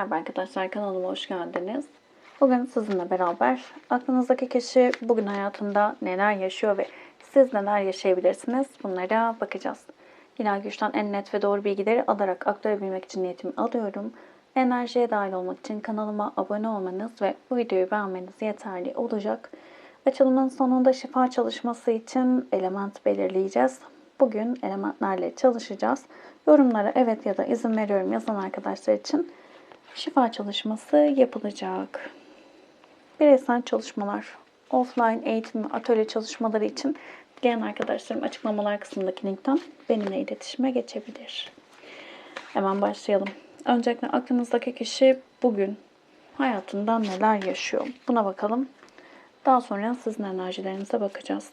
Merhaba arkadaşlar kanalıma hoş geldiniz. Bugün sizinle beraber aklınızdaki kişi bugün hayatında neler yaşıyor ve siz neler yaşayabilirsiniz bunlara bakacağız. Hilal Güç'ten en net ve doğru bilgileri alarak aktarabilmek için niyetimi alıyorum. Enerjiye dahil olmak için kanalıma abone olmanız ve bu videoyu beğenmeniz yeterli olacak. Açılımın sonunda şifa çalışması için element belirleyeceğiz. Bugün elementlerle çalışacağız. Yorumlara evet ya da izin veriyorum yazan arkadaşlar için şifa çalışması yapılacak. Bireysel çalışmalar, offline eğitim atölye çalışmaları için dileyen arkadaşlarım açıklamalar kısmındaki linkten benimle iletişime geçebilir. Hemen başlayalım. Öncelikle aklınızdaki kişi bugün hayatında neler yaşıyor? Buna bakalım. Daha sonra sizin enerjilerinize bakacağız.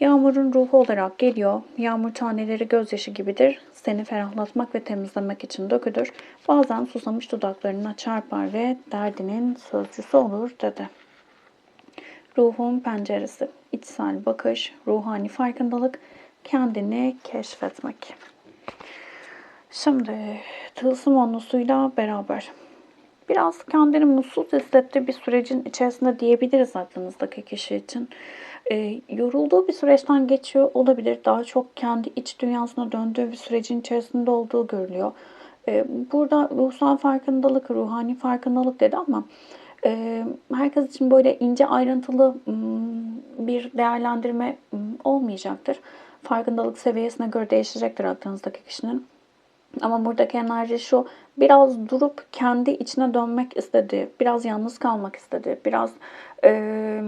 Yağmurun ruhu olarak geliyor. Yağmur taneleri gözyaşı gibidir. Seni ferahlatmak ve temizlemek için dökülür. Bazen susamış dudaklarına çarpar ve derdinin sözcüsü olur dedi. Ruhun penceresi, içsel bakış, ruhani farkındalık, kendini keşfetmek. Şimdi tılsım onlusuyla beraber biraz kendini mutsuz hissettiği bir sürecin içerisinde diyebiliriz aklınızdaki kişi için. E, yorulduğu bir süreçten geçiyor olabilir. Daha çok kendi iç dünyasına döndüğü bir sürecin içerisinde olduğu görülüyor. E, burada ruhsal farkındalık, ruhani farkındalık dedi ama e, herkes için böyle ince ayrıntılı bir değerlendirme olmayacaktır. Farkındalık seviyesine göre değişecektir aklınızdaki kişinin. Ama buradaki enerji şu, biraz durup kendi içine dönmek istedi, biraz yalnız kalmak istedi, biraz e,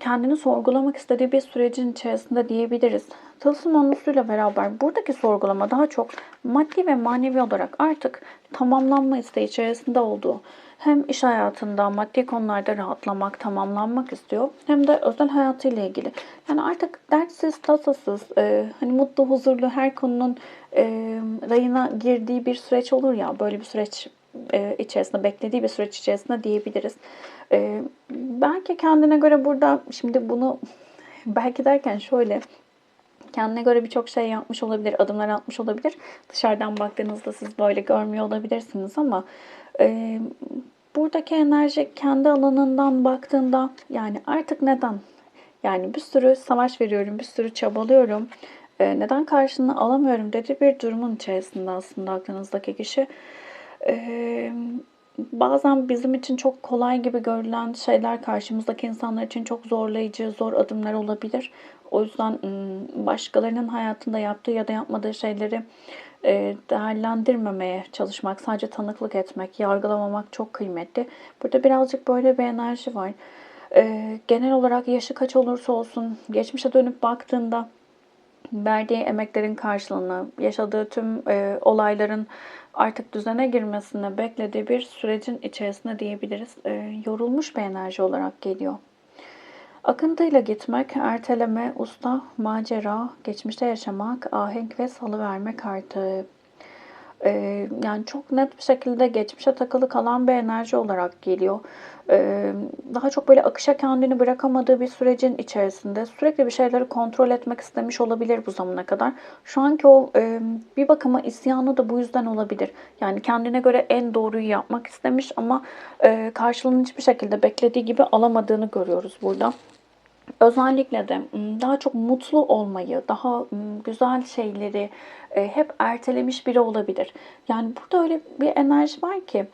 kendini sorgulamak istediği bir sürecin içerisinde diyebiliriz. Tılsım onlusuyla beraber buradaki sorgulama daha çok maddi ve manevi olarak artık tamamlanma isteği içerisinde olduğu, hem iş hayatında, maddi konularda rahatlamak, tamamlanmak istiyor. Hem de özel hayatıyla ilgili. Yani artık dertsiz, tasasız, e, hani mutlu, huzurlu her konunun e, rayına girdiği bir süreç olur ya. Böyle bir süreç e, içerisinde, beklediği bir süreç içerisinde diyebiliriz. E, belki kendine göre burada, şimdi bunu belki derken şöyle kendine göre birçok şey yapmış olabilir, adımlar atmış olabilir. Dışarıdan baktığınızda siz böyle görmüyor olabilirsiniz ama e, buradaki enerji kendi alanından baktığında yani artık neden? Yani bir sürü savaş veriyorum, bir sürü çabalıyorum. E, neden karşılığını alamıyorum dedi bir durumun içerisinde aslında aklınızdaki kişi. Bazen bizim için çok kolay gibi görülen şeyler karşımızdaki insanlar için çok zorlayıcı, zor adımlar olabilir. O yüzden başkalarının hayatında yaptığı ya da yapmadığı şeyleri değerlendirmemeye çalışmak, sadece tanıklık etmek, yargılamamak çok kıymetli. Burada birazcık böyle bir enerji var. Genel olarak yaşı kaç olursa olsun geçmişe dönüp baktığında verdiği emeklerin karşılığını, yaşadığı tüm olayların artık düzene girmesini beklediği bir sürecin içerisinde diyebiliriz. Yorulmuş bir enerji olarak geliyor. Akıntıyla gitmek, erteleme, usta, macera, geçmişte yaşamak, ahenk ve salıverme kartı. Ee, yani çok net bir şekilde geçmişe takılı kalan bir enerji olarak geliyor. Ee, daha çok böyle akışa kendini bırakamadığı bir sürecin içerisinde sürekli bir şeyleri kontrol etmek istemiş olabilir bu zamana kadar. Şu anki o e, bir bakıma isyanı da bu yüzden olabilir. Yani kendine göre en doğruyu yapmak istemiş ama e, karşılığını hiçbir şekilde beklediği gibi alamadığını görüyoruz burada. Özellikle de daha çok mutlu olmayı, daha güzel şeyleri hep ertelemiş biri olabilir. Yani burada öyle bir enerji var ki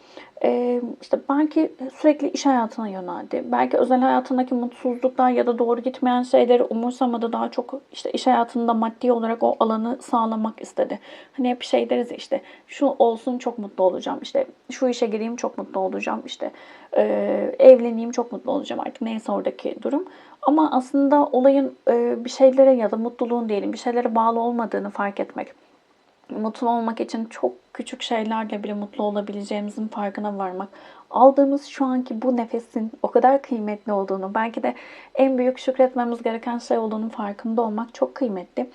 işte belki sürekli iş hayatına yöneldi. Belki özel hayatındaki mutsuzluklar ya da doğru gitmeyen şeyleri umursamadı. Daha çok işte iş hayatında maddi olarak o alanı sağlamak istedi. Hani hep şey deriz işte şu olsun çok mutlu olacağım. İşte şu işe gireyim çok mutlu olacağım. İşte evleneyim çok mutlu olacağım artık neyse oradaki durum. Ama aslında olayın e, bir şeylere ya da mutluluğun diyelim bir şeylere bağlı olmadığını fark etmek. Mutlu olmak için çok küçük şeylerle bile mutlu olabileceğimizin farkına varmak. Aldığımız şu anki bu nefesin o kadar kıymetli olduğunu, belki de en büyük şükretmemiz gereken şey olduğunun farkında olmak çok kıymetli.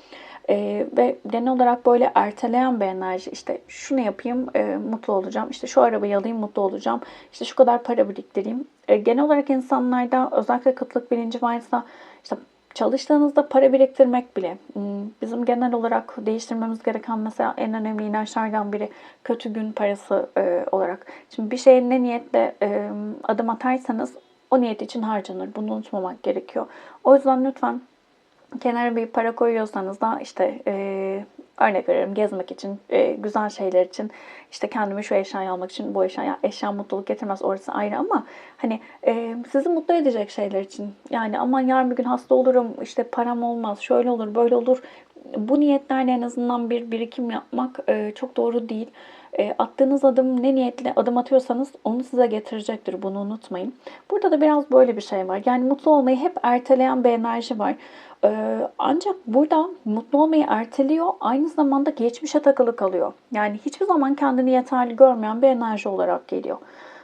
Ee, ve genel olarak böyle erteleyen bir enerji işte şunu yapayım e, mutlu olacağım işte şu arabayı alayım mutlu olacağım işte şu kadar para biriktireyim e, genel olarak insanlarda özellikle kıtlık bilinci varsa işte çalıştığınızda para biriktirmek bile hmm, bizim genel olarak değiştirmemiz gereken mesela en önemli inançlardan biri kötü gün parası e, olarak. Şimdi bir şeye ne niyetle e, adım atarsanız o niyet için harcanır. Bunu unutmamak gerekiyor. O yüzden lütfen kenara bir para koyuyorsanız da işte e, örnek veriyorum gezmek için, e, güzel şeyler için, işte kendime şu eşyayı almak için bu eşya, ya eşya mutluluk getirmez orası ayrı ama hani e, sizi mutlu edecek şeyler için. Yani aman yarın bir gün hasta olurum, işte param olmaz, şöyle olur, böyle olur. Bu niyetlerle en azından bir birikim yapmak e, çok doğru değil. E, attığınız adım ne niyetle adım atıyorsanız onu size getirecektir. Bunu unutmayın. Burada da biraz böyle bir şey var. Yani mutlu olmayı hep erteleyen bir enerji var. Ee, ancak burada mutlu olmayı erteliyor, aynı zamanda geçmişe takılı kalıyor. Yani hiçbir zaman kendini yeterli görmeyen bir enerji olarak geliyor.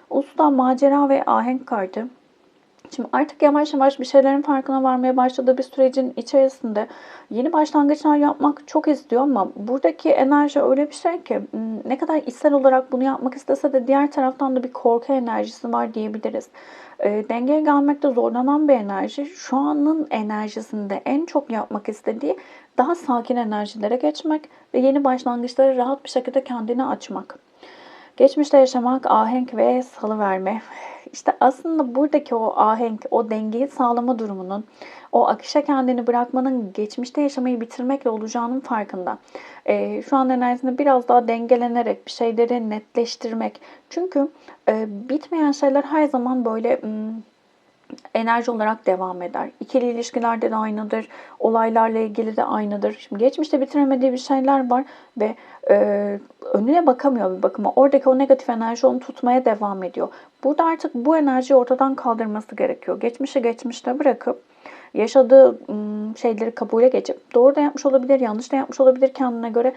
Usta macera ve ahenk kartı. Şimdi artık yavaş yavaş bir şeylerin farkına varmaya başladığı bir sürecin içerisinde yeni başlangıçlar yapmak çok istiyor ama buradaki enerji öyle bir şey ki hmm, ne kadar içsel olarak bunu yapmak istese de diğer taraftan da bir korku enerjisi var diyebiliriz. E, dengeye gelmekte zorlanan bir enerji. Şu anın enerjisinde en çok yapmak istediği daha sakin enerjilere geçmek ve yeni başlangıçlara rahat bir şekilde kendini açmak. Geçmişte yaşamak, ahenk ve salıverme. İşte aslında buradaki o ahenk, o dengeyi sağlama durumunun, o akışa kendini bırakmanın geçmişte yaşamayı bitirmekle olacağının farkında. E, şu an enerjisinde biraz daha dengelenerek bir şeyleri netleştirmek. Çünkü e, bitmeyen şeyler her zaman böyle... Hmm, enerji olarak devam eder. İkili ilişkilerde de aynıdır. Olaylarla ilgili de aynıdır. Şimdi geçmişte bitiremediği bir şeyler var ve e, önüne bakamıyor bir bakıma. Oradaki o negatif enerji onu tutmaya devam ediyor. Burada artık bu enerjiyi ortadan kaldırması gerekiyor. Geçmişi geçmişte bırakıp yaşadığı şeyleri kabule geçip doğru da yapmış olabilir, yanlış da yapmış olabilir kendine göre.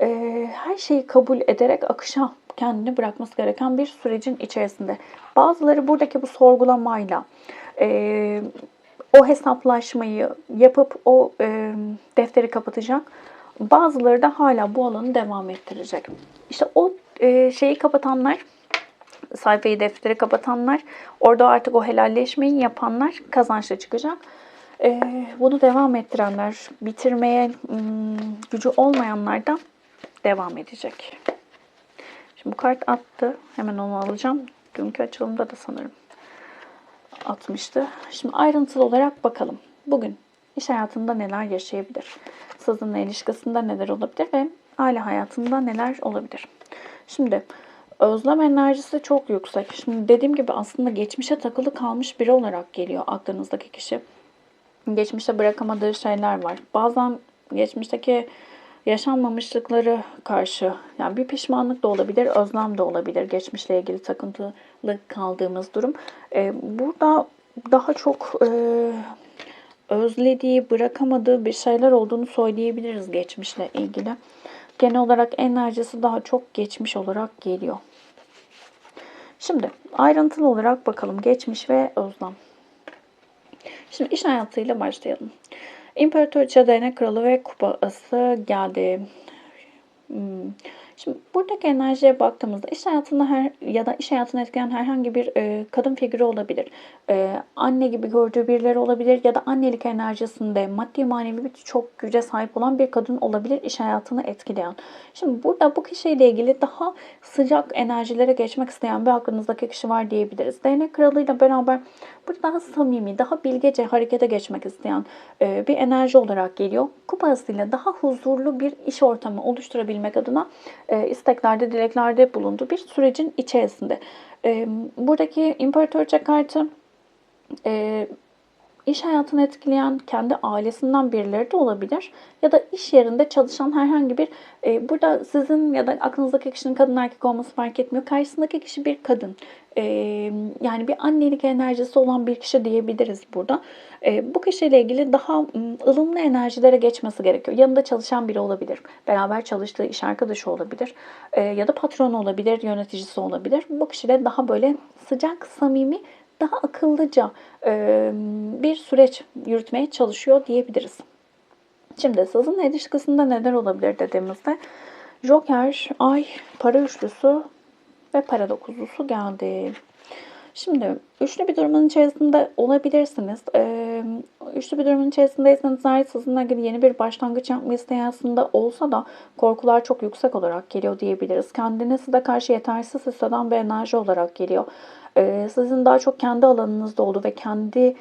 E, her şeyi kabul ederek akışa kendini bırakması gereken bir sürecin içerisinde. Bazıları buradaki bu sorgulamayla e, o hesaplaşmayı yapıp o e, defteri kapatacak. Bazıları da hala bu alanı devam ettirecek. İşte o e, şeyi kapatanlar, sayfayı defteri kapatanlar, orada artık o helalleşmeyi yapanlar kazançlı çıkacak. E, bunu devam ettirenler, bitirmeye hmm, gücü olmayanlar da devam edecek. Şimdi bu kart attı. Hemen onu alacağım. Dünkü açılımda da sanırım atmıştı. Şimdi ayrıntılı olarak bakalım. Bugün iş hayatında neler yaşayabilir? Sızınla ilişkisinde neler olabilir ve aile hayatında neler olabilir? Şimdi özlem enerjisi çok yüksek. Şimdi dediğim gibi aslında geçmişe takılı kalmış biri olarak geliyor aklınızdaki kişi. Geçmişte bırakamadığı şeyler var. Bazen geçmişteki yaşanmamışlıkları karşı yani bir pişmanlık da olabilir, özlem de olabilir. Geçmişle ilgili takıntılı kaldığımız durum. Ee, burada daha çok e, özlediği, bırakamadığı bir şeyler olduğunu söyleyebiliriz geçmişle ilgili. Genel olarak enerjisi daha çok geçmiş olarak geliyor. Şimdi ayrıntılı olarak bakalım geçmiş ve özlem. Şimdi iş hayatıyla başlayalım. İmparatoriçe Değnek Kralı ve Kupası geldi. Hmm. Şimdi buradaki enerjiye baktığımızda iş hayatında her ya da iş hayatını etkileyen herhangi bir e, kadın figürü olabilir. E, anne gibi gördüğü birileri olabilir ya da annelik enerjisinde maddi manevi çok güce sahip olan bir kadın olabilir iş hayatını etkileyen. Şimdi burada bu kişiyle ilgili daha sıcak enerjilere geçmek isteyen bir aklınızdaki kişi var diyebiliriz. Değnek kralıyla beraber burada daha samimi, daha bilgece harekete geçmek isteyen e, bir enerji olarak geliyor. Kupasıyla daha huzurlu bir iş ortamı oluşturabilmek adına e, isteklerde, dileklerde bulunduğu bir sürecin içerisinde. E, buradaki imparatorça kartı e, iş hayatını etkileyen kendi ailesinden birileri de olabilir. Ya da iş yerinde çalışan herhangi bir, e, burada sizin ya da aklınızdaki kişinin kadın erkek olması fark etmiyor. Karşısındaki kişi bir kadın. E, yani bir annelik enerjisi olan bir kişi diyebiliriz burada. E, bu kişiyle ilgili daha ılımlı enerjilere geçmesi gerekiyor. Yanında çalışan biri olabilir. Beraber çalıştığı iş arkadaşı olabilir. E, ya da patronu olabilir, yöneticisi olabilir. Bu kişiyle daha böyle sıcak, samimi daha akıllıca bir süreç yürütmeye çalışıyor diyebiliriz. Şimdi sazın ilişkisinde neler olabilir dediğimizde Joker, Ay, para üçlüsü ve para dokuzlusu geldi. Şimdi üçlü bir durumun içerisinde olabilirsiniz. Ee, üçlü bir durumun içerisindeyseniz eğer sizinle ilgili yeni bir başlangıç yapma isteği aslında olsa da korkular çok yüksek olarak geliyor diyebiliriz. Kendini size karşı yetersiz hisseden bir enerji olarak geliyor. Ee, sizin daha çok kendi alanınızda olduğu ve kendi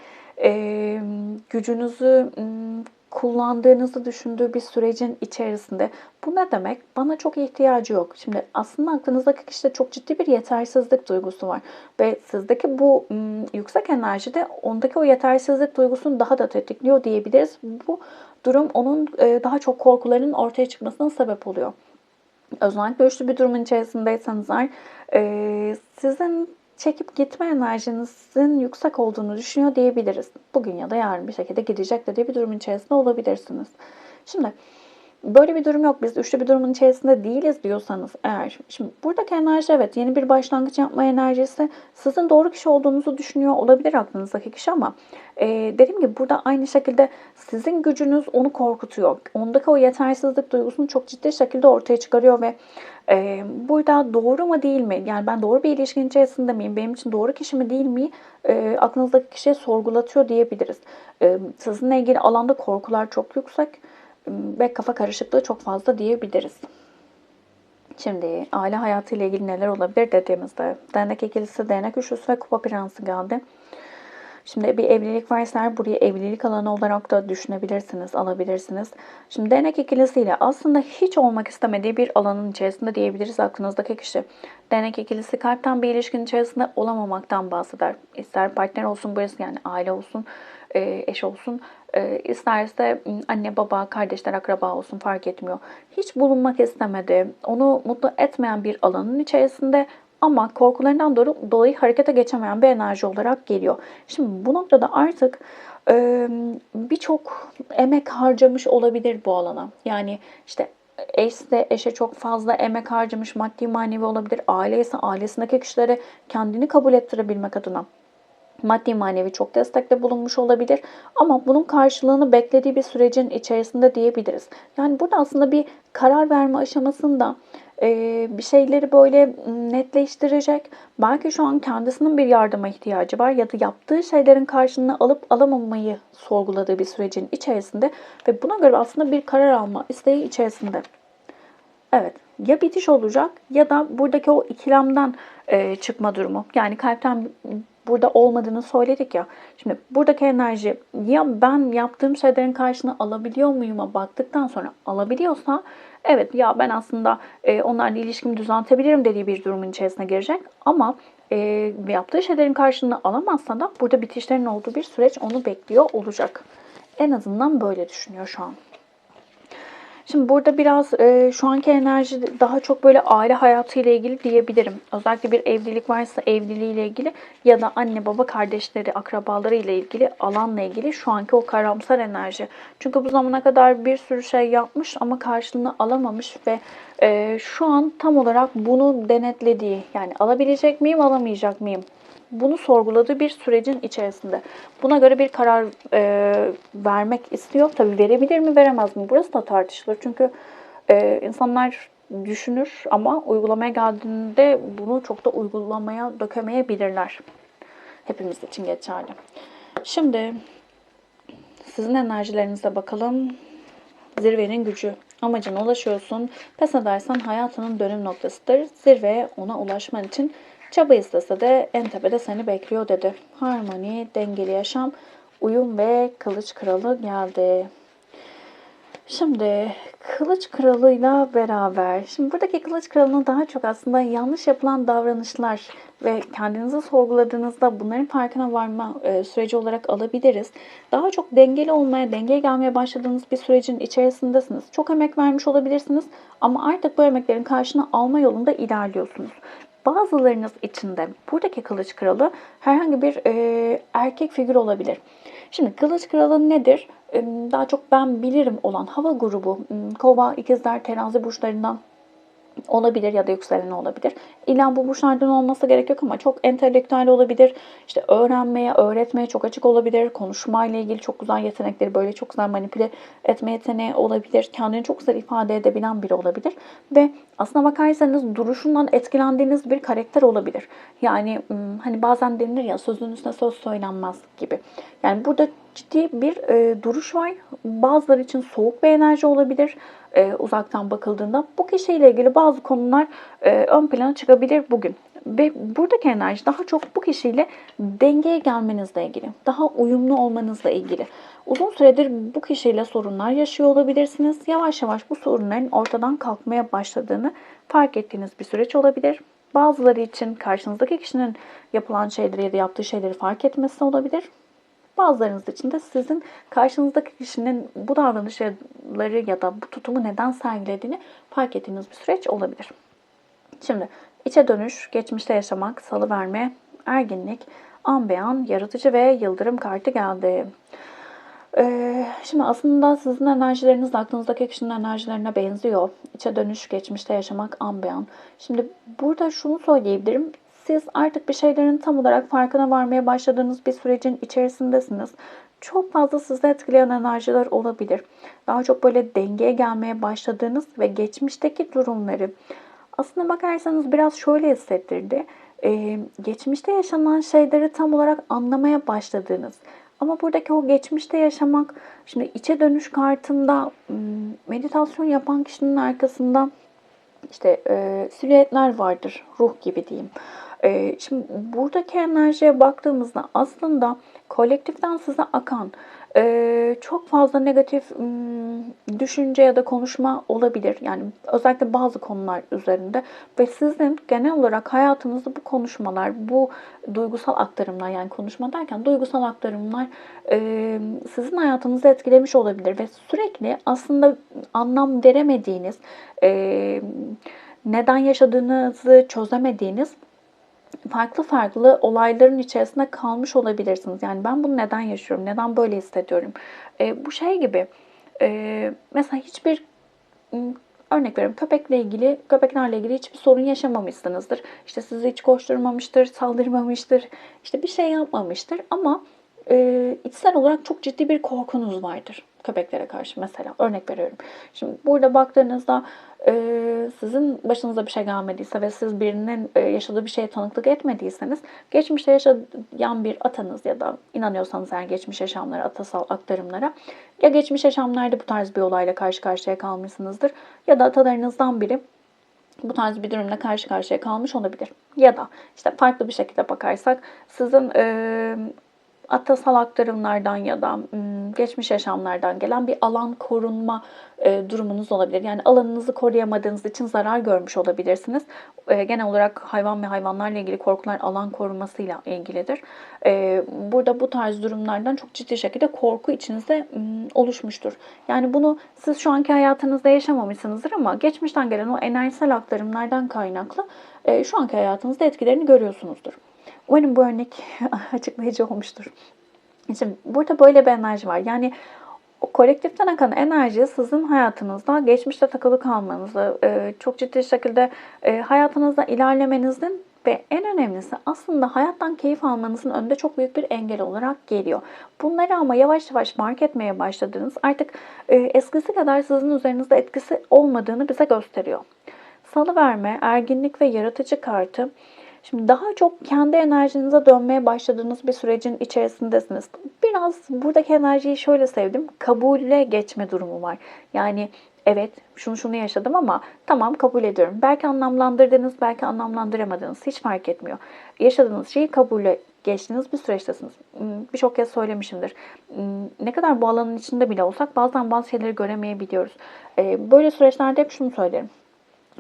gücünüzü kullandığınızı düşündüğü bir sürecin içerisinde. Bu ne demek? Bana çok ihtiyacı yok. Şimdi aslında aklınızdaki kişide çok ciddi bir yetersizlik duygusu var. Ve sizdeki bu yüksek enerji de ondaki o yetersizlik duygusunu daha da tetikliyor diyebiliriz. Bu durum onun daha çok korkularının ortaya çıkmasına sebep oluyor. Özellikle üçlü bir durumun içerisindeyseniz sizin çekip gitme enerjinizin yüksek olduğunu düşünüyor diyebiliriz. Bugün ya da yarın bir şekilde gidecek dediği bir durumun içerisinde olabilirsiniz. Şimdi böyle bir durum yok. Biz üçlü bir durumun içerisinde değiliz diyorsanız eğer. Şimdi buradaki enerji evet yeni bir başlangıç yapma enerjisi sizin doğru kişi olduğunuzu düşünüyor olabilir aklınızdaki kişi ama e, dediğim gibi burada aynı şekilde sizin gücünüz onu korkutuyor. Ondaki o yetersizlik duygusunu çok ciddi şekilde ortaya çıkarıyor ve e, burada doğru mu değil mi? Yani ben doğru bir ilişkin içerisinde miyim? Benim için doğru kişi mi değil mi? E, aklınızdaki kişiye sorgulatıyor diyebiliriz. E, sizinle ilgili alanda korkular çok yüksek ve kafa karışıklığı çok fazla diyebiliriz. Şimdi aile hayatı ile ilgili neler olabilir dediğimizde değnek ikilisi, değnek üçlüsü ve kupa prensi geldi. Şimdi bir evlilik varsa burayı evlilik alanı olarak da düşünebilirsiniz, alabilirsiniz. Şimdi değnek ikilisiyle aslında hiç olmak istemediği bir alanın içerisinde diyebiliriz aklınızdaki kişi. Değnek ikilisi kalpten bir ilişkin içerisinde olamamaktan bahseder. İster partner olsun burası yani aile olsun, eş olsun. E, isterse anne, baba, kardeşler, akraba olsun fark etmiyor. Hiç bulunmak istemedi. Onu mutlu etmeyen bir alanın içerisinde ama korkularından dolayı harekete geçemeyen bir enerji olarak geliyor. Şimdi bu noktada artık e, birçok emek harcamış olabilir bu alana. Yani işte eş de eşe çok fazla emek harcamış, maddi manevi olabilir. Aile ise ailesindeki kişilere kendini kabul ettirebilmek adına maddi manevi çok destekte bulunmuş olabilir. Ama bunun karşılığını beklediği bir sürecin içerisinde diyebiliriz. Yani burada aslında bir karar verme aşamasında bir şeyleri böyle netleştirecek. Belki şu an kendisinin bir yardıma ihtiyacı var ya da yaptığı şeylerin karşılığını alıp alamamayı sorguladığı bir sürecin içerisinde ve buna göre aslında bir karar alma isteği içerisinde. Evet, ya bitiş olacak ya da buradaki o ikilemden çıkma durumu. Yani kalpten burada olmadığını söyledik ya. Şimdi buradaki enerji ya ben yaptığım şeylerin karşılığını alabiliyor muyum'a baktıktan sonra alabiliyorsa evet ya ben aslında e, onlarla ilişkimi düzeltebilirim dediği bir durumun içerisine girecek. Ama e, yaptığı şeylerin karşılığını alamazsa da burada bitişlerin olduğu bir süreç onu bekliyor olacak. En azından böyle düşünüyor şu an. Şimdi burada biraz e, şu anki enerji daha çok böyle aile hayatı ile ilgili diyebilirim. Özellikle bir evlilik varsa evliliği ile ilgili ya da anne baba kardeşleri, akrabaları ile ilgili alanla ilgili şu anki o karamsar enerji. Çünkü bu zamana kadar bir sürü şey yapmış ama karşılığını alamamış ve e, şu an tam olarak bunu denetlediği yani alabilecek miyim alamayacak mıyım bunu sorguladığı bir sürecin içerisinde. Buna göre bir karar e, vermek istiyor. Tabii verebilir mi veremez mi? Burası da tartışılır. Çünkü e, insanlar düşünür ama uygulamaya geldiğinde bunu çok da uygulamaya dökemeyebilirler. Hepimiz için geçerli. Şimdi sizin enerjilerinize bakalım. Zirvenin gücü. Amacına ulaşıyorsun. Pes edersen hayatının dönüm noktasıdır. Zirveye ona ulaşman için Çaba istese de en tepede seni bekliyor dedi. Harmoni, dengeli yaşam, uyum ve kılıç kralı geldi. Şimdi Kılıç Kralı'yla beraber, şimdi buradaki Kılıç Kralı'nın daha çok aslında yanlış yapılan davranışlar ve kendinizi sorguladığınızda bunların farkına varma e, süreci olarak alabiliriz. Daha çok dengeli olmaya, dengeye gelmeye başladığınız bir sürecin içerisindesiniz. Çok emek vermiş olabilirsiniz ama artık bu emeklerin karşını alma yolunda ilerliyorsunuz. Bazılarınız içinde buradaki kılıç kralı herhangi bir e, erkek figür olabilir. Şimdi kılıç kralı nedir? E, daha çok ben bilirim olan hava grubu, kova, ikizler, terazi burçlarından olabilir ya da yükseleni olabilir. İlla bu burçlardan olması gerek yok ama çok entelektüel olabilir. İşte öğrenmeye, öğretmeye çok açık olabilir. Konuşmayla ilgili çok güzel yetenekleri, böyle çok güzel manipüle etme yeteneği olabilir. Kendini çok güzel ifade edebilen biri olabilir. Ve aslına bakarsanız duruşundan etkilendiğiniz bir karakter olabilir. Yani hani bazen denilir ya sözün üstüne söz söylenmez gibi. Yani burada ciddi bir e, duruş var. Bazıları için soğuk bir enerji olabilir e, uzaktan bakıldığında. Bu kişiyle ilgili bazı konular e, ön plana çıkabilir bugün. Ve buradaki enerji daha çok bu kişiyle dengeye gelmenizle ilgili. Daha uyumlu olmanızla ilgili. Uzun süredir bu kişiyle sorunlar yaşıyor olabilirsiniz. Yavaş yavaş bu sorunların ortadan kalkmaya başladığını fark ettiğiniz bir süreç olabilir. Bazıları için karşınızdaki kişinin yapılan şeyleri ya da yaptığı şeyleri fark etmesi olabilir. Bazılarınız için de sizin karşınızdaki kişinin bu davranışları ya da bu tutumu neden sergilediğini fark ettiğiniz bir süreç olabilir. Şimdi içe dönüş, geçmişte yaşamak, salı verme, erginlik, an yaratıcı ve yıldırım kartı geldi. Ee, şimdi aslında sizin enerjileriniz aklınızdaki kişinin enerjilerine benziyor. İçe dönüş, geçmişte yaşamak, an. Şimdi burada şunu söyleyebilirim. Siz artık bir şeylerin tam olarak farkına varmaya başladığınız bir sürecin içerisindesiniz. Çok fazla sizi etkileyen enerjiler olabilir. Daha çok böyle dengeye gelmeye başladığınız ve geçmişteki durumları aslında bakarsanız biraz şöyle hissettirdi. Ee, geçmişte yaşanan şeyleri tam olarak anlamaya başladığınız. Ama buradaki o geçmişte yaşamak, şimdi içe dönüş kartında meditasyon yapan kişinin arkasında işte e, silüetler vardır, ruh gibi diyeyim. E, şimdi buradaki enerjiye baktığımızda aslında kolektiften size akan e, çok fazla negatif düşünce ya da konuşma olabilir. Yani özellikle bazı konular üzerinde ve sizin genel olarak hayatınızda bu konuşmalar, bu duygusal aktarımlar yani konuşma derken duygusal aktarımlar e, sizin hayatınızı etkilemiş olabilir ve sürekli aslında anlam veremediğiniz, e, neden yaşadığınızı çözemediğiniz farklı farklı olayların içerisinde kalmış olabilirsiniz. Yani ben bunu neden yaşıyorum? Neden böyle hissediyorum? E, bu şey gibi. E, mesela hiçbir örnek veriyorum köpekle ilgili, köpeklerle ilgili hiçbir sorun yaşamamışsınızdır. İşte sizi hiç koşturmamıştır, saldırmamıştır, işte bir şey yapmamıştır ama e, içsel olarak çok ciddi bir korkunuz vardır köpeklere karşı mesela örnek veriyorum. Şimdi burada baktığınızda sizin başınıza bir şey gelmediyse ve siz birinin e, yaşadığı bir şeye tanıklık etmediyseniz geçmişte yaşayan bir atanız ya da inanıyorsanız eğer geçmiş yaşamlara, atasal aktarımlara ya geçmiş yaşamlarda bu tarz bir olayla karşı karşıya kalmışsınızdır ya da atalarınızdan biri bu tarz bir durumla karşı karşıya kalmış olabilir. Ya da işte farklı bir şekilde bakarsak sizin e, atasal aktarımlardan ya da geçmiş yaşamlardan gelen bir alan korunma durumunuz olabilir. Yani alanınızı koruyamadığınız için zarar görmüş olabilirsiniz. Genel olarak hayvan ve hayvanlarla ilgili korkular alan korumasıyla ilgilidir. Burada bu tarz durumlardan çok ciddi şekilde korku içinizde oluşmuştur. Yani bunu siz şu anki hayatınızda yaşamamışsınızdır ama geçmişten gelen o enerjisel aktarımlardan kaynaklı şu anki hayatınızda etkilerini görüyorsunuzdur. Umarım bu örnek açıklayıcı olmuştur. Şimdi burada böyle bir enerji var. Yani o kolektiften akan enerji sizin hayatınızda geçmişte takılı kalmanızı, e, çok ciddi şekilde e, hayatınızda ilerlemenizin ve en önemlisi aslında hayattan keyif almanızın önünde çok büyük bir engel olarak geliyor. Bunları ama yavaş yavaş fark etmeye başladığınız artık e, eskisi kadar sizin üzerinizde etkisi olmadığını bize gösteriyor. Salı verme, erginlik ve yaratıcı kartı Şimdi daha çok kendi enerjinize dönmeye başladığınız bir sürecin içerisindesiniz. Biraz buradaki enerjiyi şöyle sevdim. Kabule geçme durumu var. Yani evet şunu şunu yaşadım ama tamam kabul ediyorum. Belki anlamlandırdınız, belki anlamlandıramadınız. Hiç fark etmiyor. Yaşadığınız şeyi kabule geçtiğiniz bir süreçtesiniz. Hmm, birçok kez söylemişimdir. Hmm, ne kadar bu alanın içinde bile olsak bazen bazı şeyleri göremeyebiliyoruz. Ee, böyle süreçlerde hep şunu söylerim.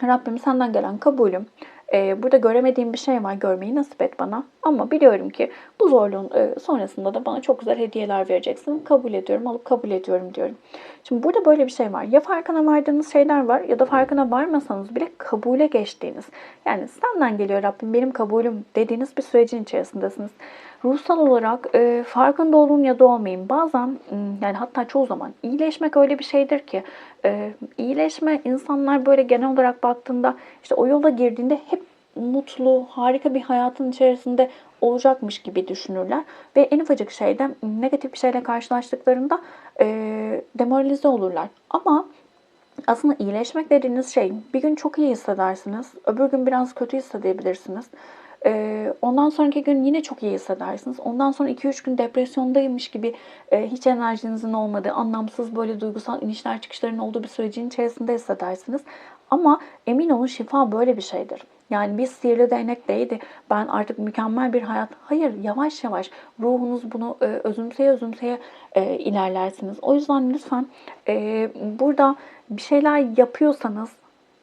Rabbim senden gelen kabulüm, e, burada göremediğim bir şey var görmeyi nasip et bana. Ama biliyorum ki bu zorluğun e, sonrasında da bana çok güzel hediyeler vereceksin. Kabul ediyorum, alıp kabul ediyorum diyorum. Şimdi burada böyle bir şey var. Ya farkına vardığınız şeyler var ya da farkına varmasanız bile kabule geçtiğiniz. Yani senden geliyor Rabbim benim kabulüm dediğiniz bir sürecin içerisindesiniz. ruhsal olarak e, farkında olun ya da olmayın. Bazen m, yani hatta çoğu zaman iyileşmek öyle bir şeydir ki e, iyileşme insanlar böyle genel olarak baktığında işte o yola girdiğinde hep mutlu, harika bir hayatın içerisinde olacakmış gibi düşünürler. Ve en ufacık şeyde negatif bir şeyle karşılaştıklarında e, demoralize olurlar. Ama aslında iyileşmek dediğiniz şey bir gün çok iyi hissedersiniz, öbür gün biraz kötü hissedebilirsiniz. Ee, ondan sonraki gün yine çok iyi hissedersiniz. Ondan sonra 2-3 gün depresyondaymış gibi e, hiç enerjinizin olmadığı, anlamsız böyle duygusal inişler çıkışların olduğu bir sürecin içerisinde hissedersiniz. Ama emin olun şifa böyle bir şeydir. Yani bir sihirli değnek değildi. Ben artık mükemmel bir hayat. Hayır yavaş yavaş ruhunuz bunu e, özümseye özümseye e, ilerlersiniz. O yüzden lütfen e, burada bir şeyler yapıyorsanız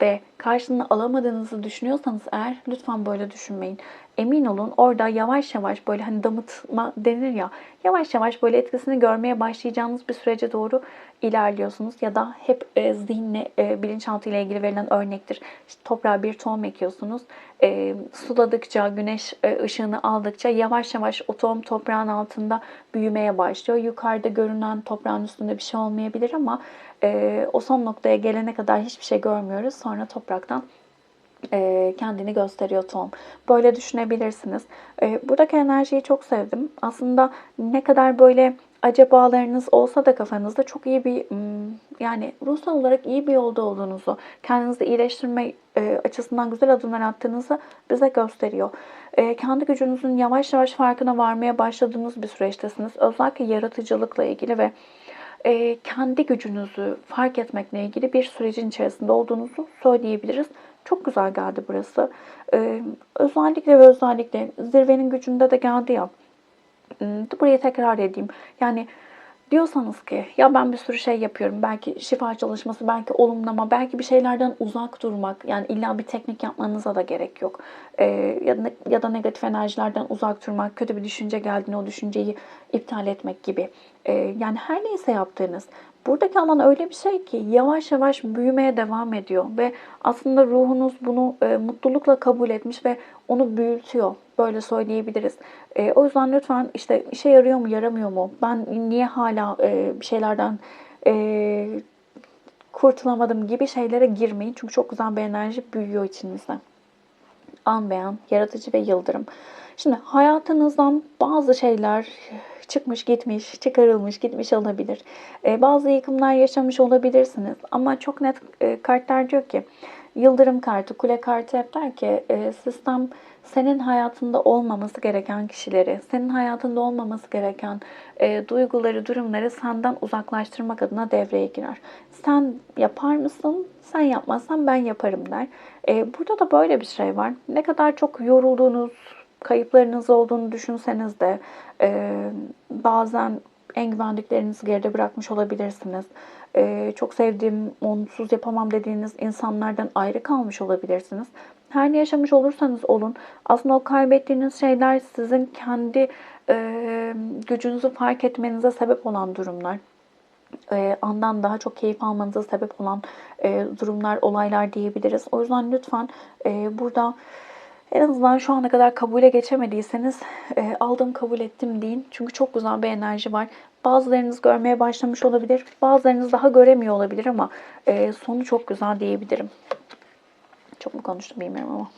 ve karşılığını alamadığınızı düşünüyorsanız eğer lütfen böyle düşünmeyin. Emin olun orada yavaş yavaş böyle hani damıtma denir ya yavaş yavaş böyle etkisini görmeye başlayacağınız bir sürece doğru ilerliyorsunuz. Ya da hep e, zihinle, e, bilinçaltı ile ilgili verilen örnektir. İşte toprağa bir tohum ekiyorsunuz. E, suladıkça, güneş e, ışığını aldıkça yavaş yavaş o tohum toprağın altında büyümeye başlıyor. Yukarıda görünen toprağın üstünde bir şey olmayabilir ama e, o son noktaya gelene kadar hiçbir şey görmüyoruz. Sonra topraktan e, kendini gösteriyor tohum. Böyle düşünebilirsiniz. E, buradaki enerjiyi çok sevdim. Aslında ne kadar böyle acabalarınız olsa da kafanızda çok iyi bir yani ruhsal olarak iyi bir yolda olduğunuzu, kendinizi iyileştirme açısından güzel adımlar attığınızı bize gösteriyor. Kendi gücünüzün yavaş yavaş farkına varmaya başladığınız bir süreçtesiniz. Özellikle yaratıcılıkla ilgili ve kendi gücünüzü fark etmekle ilgili bir sürecin içerisinde olduğunuzu söyleyebiliriz. Çok güzel geldi burası. Ee, özellikle ve özellikle zirvenin gücünde de geldi ya. Hmm, burayı tekrar edeyim. Yani diyorsanız ki ya ben bir sürü şey yapıyorum. Belki şifa çalışması, belki olumlama, belki bir şeylerden uzak durmak. Yani illa bir teknik yapmanıza da gerek yok. Ee, ya, da, ya da negatif enerjilerden uzak durmak, kötü bir düşünce geldiğinde o düşünceyi iptal etmek gibi. Ee, yani her neyse yaptığınız Buradaki alan öyle bir şey ki yavaş yavaş büyümeye devam ediyor ve aslında ruhunuz bunu e, mutlulukla kabul etmiş ve onu büyütüyor. Böyle söyleyebiliriz. E, o yüzden lütfen işte işe yarıyor mu yaramıyor mu? Ben niye hala e, bir şeylerden e, kurtulamadım gibi şeylere girmeyin. Çünkü çok güzel bir enerji büyüyor içinizde. An yaratıcı ve yıldırım. Şimdi hayatınızdan bazı şeyler çıkmış gitmiş, çıkarılmış gitmiş olabilir. E, bazı yıkımlar yaşamış olabilirsiniz. Ama çok net e, kartlar diyor ki Yıldırım kartı, kule kartı hep der ki e, sistem senin hayatında olmaması gereken kişileri, senin hayatında olmaması gereken e, duyguları, durumları senden uzaklaştırmak adına devreye girer. Sen yapar mısın? Sen yapmazsan ben yaparım der. E, burada da böyle bir şey var. Ne kadar çok yorulduğunuz, kayıplarınız olduğunu düşünseniz de e, bazen en güvendiklerinizi geride bırakmış olabilirsiniz. E, çok sevdiğim, onsuz yapamam dediğiniz insanlardan ayrı kalmış olabilirsiniz. Her ne yaşamış olursanız olun, aslında o kaybettiğiniz şeyler sizin kendi e, gücünüzü fark etmenize sebep olan durumlar. E, andan daha çok keyif almanıza sebep olan e, durumlar, olaylar diyebiliriz. O yüzden lütfen e, burada en azından şu ana kadar kabule geçemediyseniz e, aldım kabul ettim deyin. Çünkü çok güzel bir enerji var. Bazılarınız görmeye başlamış olabilir. Bazılarınız daha göremiyor olabilir ama e, sonu çok güzel diyebilirim. Çok mu konuştum bilmiyorum ama.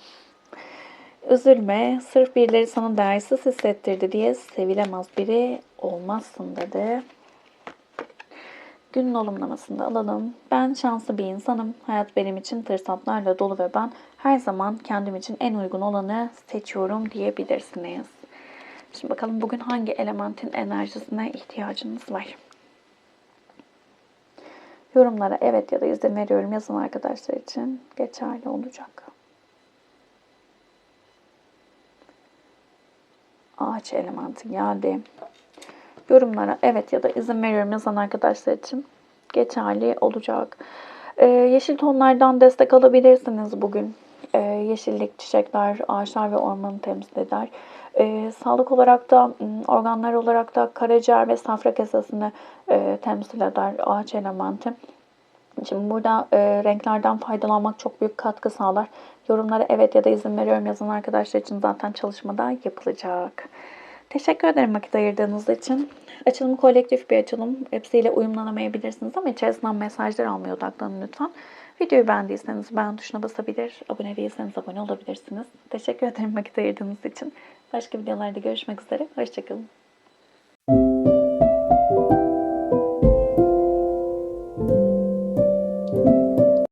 Üzülme, sırf birileri sana değersiz hissettirdi diye sevilemez biri olmazsın dedi. Günün olumlamasını alalım. Ben şanslı bir insanım. Hayat benim için fırsatlarla dolu ve ben her zaman kendim için en uygun olanı seçiyorum diyebilirsiniz. Şimdi bakalım bugün hangi elementin enerjisine ihtiyacınız var? Yorumlara evet ya da izin veriyorum yazın arkadaşlar için geçerli olacak. Ağaç elementi geldi. Yorumlara evet ya da izin veriyorum yazan arkadaşlar için geçerli olacak. Ee, yeşil tonlardan destek alabilirsiniz bugün. Ee, yeşillik, çiçekler, ağaçlar ve ormanı temsil eder. Ee, sağlık olarak da, organlar olarak da karaciğer ve safra kesesini e, temsil eder ağaç elementi. Şimdi burada e, renklerden faydalanmak çok büyük katkı sağlar. Yorumlara evet ya da izin veriyorum yazan arkadaşlar için zaten çalışmada yapılacak. Teşekkür ederim vakit ayırdığınız için. Açılım kolektif bir açılım. Hepsiyle uyumlanamayabilirsiniz ama içerisinden mesajlar almaya odaklanın lütfen. Videoyu beğendiyseniz beğen tuşuna basabilir, abone değilseniz abone olabilirsiniz. Teşekkür ederim vakit ayırdığınız için. Başka videolarda görüşmek üzere. Hoşçakalın.